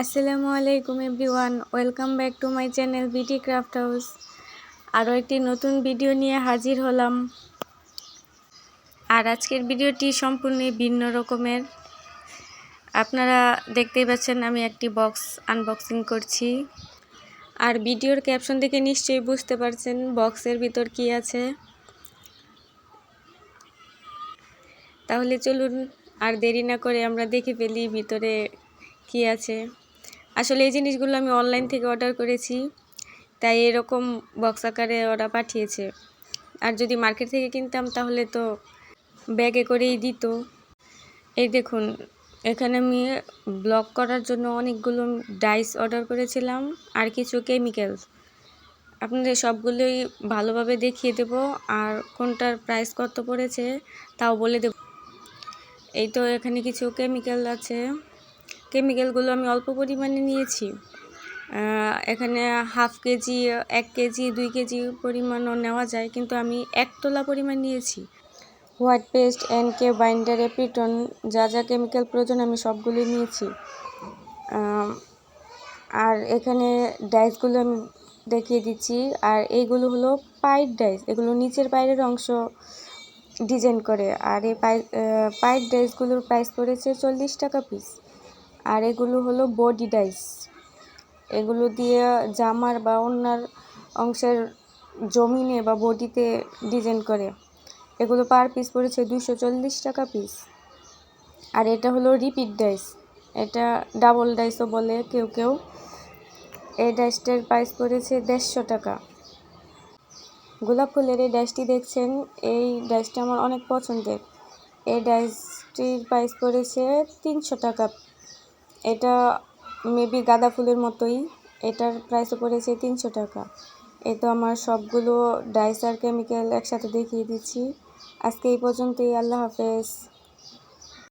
আসসালামু আলাইকুম everyone, welcome back to my channel BT craft house. আরও একটি নতুন ভিডিও নিয়ে হাজির হলাম। আর আজকের ভিডিওটি সম্পূর্ণই ভিন্ন রকমের। আপনারা দেখতেই পাচ্ছেন আমি একটি বক্স আনবক্সিং করছি। আর ভিডিওর ক্যাপশন দেখে নিশ্চয়ই বুঝতে পারছেন বক্সের ভিতর কি আছে। তাহলে চলুন, আর দেরি না করে আমরা দেখে ফেলি ভিতরে কি আছে? আসলে এই জিনিসগুলো আমি অনলাইন থেকে অর্ডার করেছি, তাই এরকম বক্স আকারে ওরা পাঠিয়েছে। আর যদি মার্কেট থেকে কিনতাম তাহলে তো ব্যাগে করেই দিত। এই দেখুন, এখানে আমি ব্লক করার জন্য অনেকগুলো ডাইস অর্ডার করেছিলাম আর কিছু কেমিক্যাল আপনাদের সবগুলোই ভালোভাবে দেখিয়ে দেব আর কোনটার প্রাইস কত পড়েছে তাও বলে দেব। এই তো এখানে কিছু কেমিক্যাল আছে। কেমিক্যালগুলো আমি অল্প পরিমাণে নিয়েছি। এখানে হাফ কেজি, এক কেজি, দুই কেজি পরিমাণও নেওয়া যায়, কিন্তু আমি এক তোলা পরিমাণ নিয়েছি। White paste, N K, binder, এপিটন, যা যা কেমিক্যাল প্রয়োজন আমি সবগুলোই নিয়েছি। আর এখানে ডাইসগুলো আমি দেখিয়ে দিচ্ছি, আর এইগুলো হলো পাইট ডাইস, এগুলো নিচের বাইরের অংশ ডিজাইন করে, আর এই পাই পাইট ডাইসগুলোর প্রাইস পড়েছে চল্লিশ টাকা পিস। আর এগুলো হলো বডি ডাইস এগুলো দিয়ে জামার বা অন্যার অংশের জমিনে বা বডিতে ডিজাইন করে। এগুলো পার পিস পড়েছে দুশো চল্লিশ টাকা পিস আর এটা হলো রিপিট ডাইস এটা ডাবল ডাইসও বলে কেউ কেউ। এই ডাইসটার প্রাইস পড়েছে দেড়শো টাকা। গোলাপ ফুলের এই ডাইসটি দেখছেন, এই ডাইসটা আমার অনেক পছন্দের। এই ডাইসটির প্রাইস পড়েছে তিনশো টাকা এটা মেবি গাঁদা ফুলের মতোই। এটার প্রাইসও পড়েছে তিনশো টাকা। এ তো আমার সবগুলো ডাইস আর কেমিক্যাল একসাথে দেখিয়ে দিচ্ছি। আজকে এই পর্যন্তই, আল্লাহ হাফেজ।